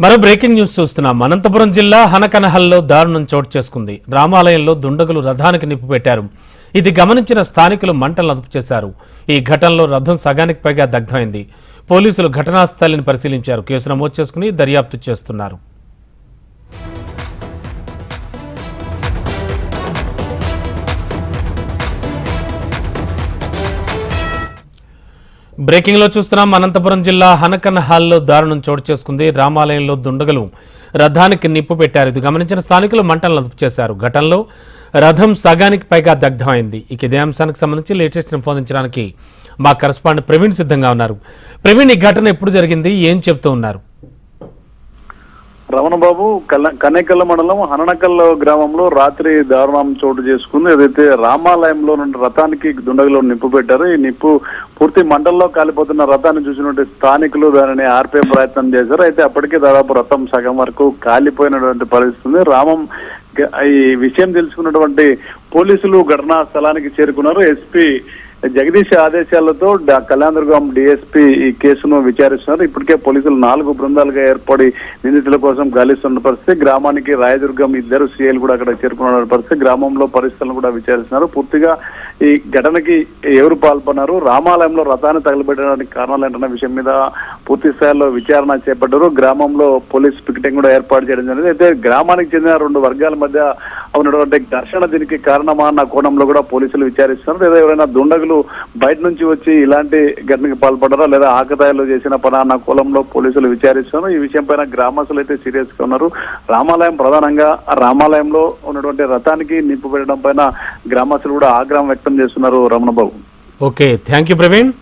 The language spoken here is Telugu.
మరో బ్రేకింగ్ న్యూస్ చూస్తున్నాం. అనంతపురం జిల్లా హనకనహల్లో దారుణం చోటు చేసుకుంది. రామాలయంలో దుండగులు రథానికి నిప్పు పెట్టారు. ఇది గమనించిన స్థానికులు మంటలు అదుపు చేశారు. ఈ ఘటనలో రథం సగానికి పైగా దగ్ధమైంది. పోలీసులు ఘటనా స్థలిని పరిశీలించారు. కేసు నమోదు చేసుకుని దర్యాప్తు చేస్తున్నారు. బ్రేకింగ్లో చూస్తున్నాం. అనంతపురం జిల్లా హనకన్ హాల్లో దారుణం చోటు చేసుకుంది. రామాలయంలో దుండగలు రథానికి నిప్పు పెట్టారు. ఇది గమనించిన స్థానికులు మంటలను అదుపు చేశారు. ఘటనలో రథం సగానికి పైగా దగ్ధమైంది. ఇక ఇదే అంశానికి సంబంధించి లేటెస్ట్ పొందించడానికి మా కరస్పాండెంట్ ప్రవీణ్ సిద్ధంగా ఉన్నారు. ప్రవీణ్ ఈ ఘటన ఎప్పుడు జరిగింది? ఏం చెప్తూ ఉన్నారు? రమణబాబు కల్ల కనేకల్ల మండలం హననకల్ గ్రామంలో రాత్రి దారుణం చోటు చేసుకుంది. ఏదైతే రామాలయంలో నుండి రథానికి దుండగులు నిప్పు పెట్టారు ఈ నిప్పు పూర్తి మండల్లో కాలిపోతున్న రథాన్ని చూసినటువంటి స్థానికులు దానిని ఆర్పే ప్రయత్నం చేశారు. అయితే అప్పటికే దాదాపు రథం సగం వరకు కాలిపోయినటువంటి పరిస్థితి రామం ఈ విషయం తెలుసుకున్నటువంటి పోలీసులు ఘటనా స్థలానికి చేరుకున్నారు. ఎస్పీ జగదీష్ ఆదేశాలతో డా- కళ్యాణదుర్గం డిఎస్పీ ఈ కేసును విచారిస్తున్నారు. ఇప్పటికే పోలీసులు నాలుగు బృందాలుగా ఏర్పడి నిందితుల కోసం గాలిస్తున్న పరిస్థితి. గ్రామానికి రాయదుర్గం ఇద్దరు సీఎలు కూడా అక్కడ చేరుకున్న పరిస్థితి. గ్రామంలో పరిస్థితులను కూడా విచారిస్తున్నారు. పూర్తిగా ఈ ఘటనకి ఎవరు పాల్పడినారు రామాలయంలో రథాన్ని తగలబెట్టడానికి కారణాలు ఏంటన్న విషయం మీద పూర్తి స్థాయిలో విచారణ చేపట్టారు. గ్రామంలో పోలీస్ పికెటింగ్ కూడా ఏర్పాటు చేయడం జరిగింది. అయితే గ్రామానికి చెందిన రెండు వర్గాల మధ్య ఉన్నటువంటి ఘర్షణ దీనికి కారణమా అన్న కోణంలో కూడా పోలీసులు విచారిస్తున్నారు. లేదా ఎవరైనా దుండగులు బయట నుంచి వచ్చి ఇలాంటి ఘటనకి పాల్పడారా లేదా ఆకతాయిలు చేసిన పని అన్న కోణంలో పోలీసులు విచారిస్తున్నారు. ఈ విషయం పైన గ్రామస్తులు అయితే సీరియస్గా ఉన్నారు. రామాలయం ప్రధానంగా రామాలయంలో ఉన్నటువంటి రథానికి నింపు పెట్టడం పైన గ్రామస్తులు కూడా ఆగ్రహం వ్యక్తం చేస్తున్నారు Ramanababu. Okay thank you Praveen.